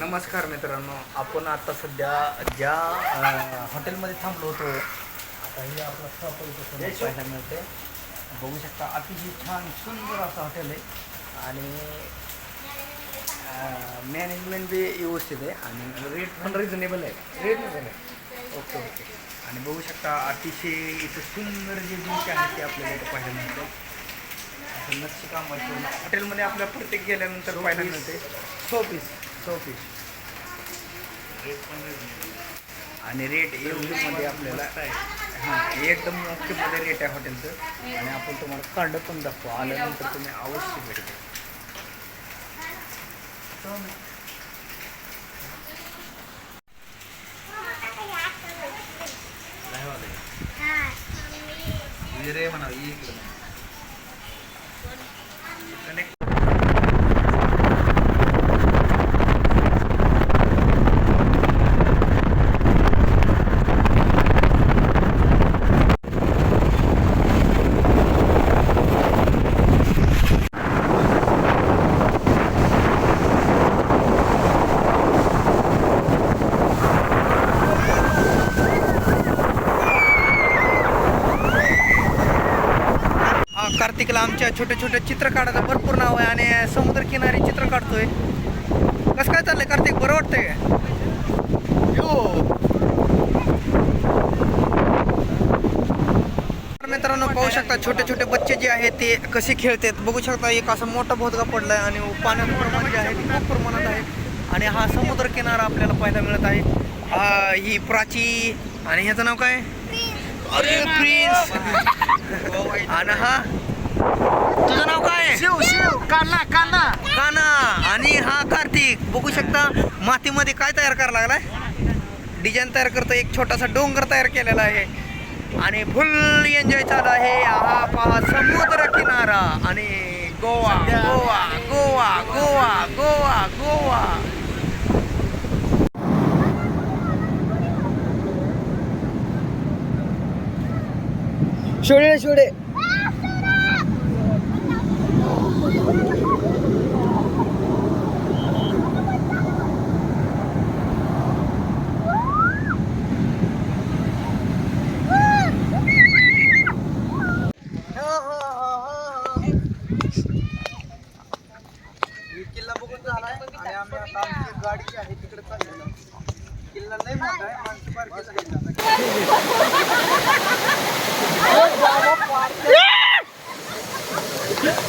नमस्कार मित्रांनो आपण आता सध्या ज्या हॉटेलमध्ये थांबलो होतो आता हे आपलं तसं पाहायला मिळते बघू शकता अतिशय छान सुंदर असं हॉटेल आहे. आणि मॅनेजमेंट बी व्यवस्थित आहे आणि रेट पण रिझनेबल आहे. रेट आहे. Okay okay. आणि बघू शकता अतिशय इथं सुंदर जे दृश्य आहे ते आपल्याला इथं पाहायला मिळतं नक्षीकाम. हॉटेलमध्ये आपल्या प्रत्येक गेल्यानंतर पाहायला मिळते सो पीस सो पीस आणि रेटमध्ये आपल्याला हां एकदम ओकेमध्ये रेट आहे हॉटेलचं आणि आपण तुम्हाला कार्ड पण दाखवू. आल्यानंतर तुम्ही अवश्य भेट द्या. रे म्हणा कनेक्ट हा कार्तिकला आमच्या छोटे छोटे चित्र काढायचं भरपूर नाव आहे आणि समुद्रकिनारी चित्र काढतोय. कसं काय चाललंय कार्तिक? बरं वाटतंय? मित्रांनो पाहू शकता छोटे छोटे बच्चे जे आहेत ते कसे खेळतात. बघू शकता एक असा मोठा भोदगा पडलाय आणि पाण्याचं प्रमाण जे आहे ते खूप प्रमाणात आहे. आणि हा समुद्र किनारा आपल्याला पाहायला मिळत आहे. हा ही प्राची आणि ह्याचं नाव काय? अरे प्रिन्स आणि हा तुझं नाव काय? शिव शिव काढला काढला काना आणि हा कार्तिक बघू शकता मातीमध्ये काय तयार करायला लागलाय? डिझाईन तयार करतो एक छोटासा डोंगर तयार केलेला आहे. आणि फुल एन्जॉय चालू आहे. हा पहा समुद्र किनारा. आणि गोवा गोवा गोवा गोवा गोवा गोवा. शोळे शोळे. किल्ला बघून झालाय. आणि आम्ही आता आमची गाडी जी आहे तिकडे चाललेलो. किल्ला नाही मोठा आहे माणसं बारकीच आहेत.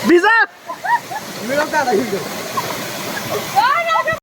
भिजा मिळवता आला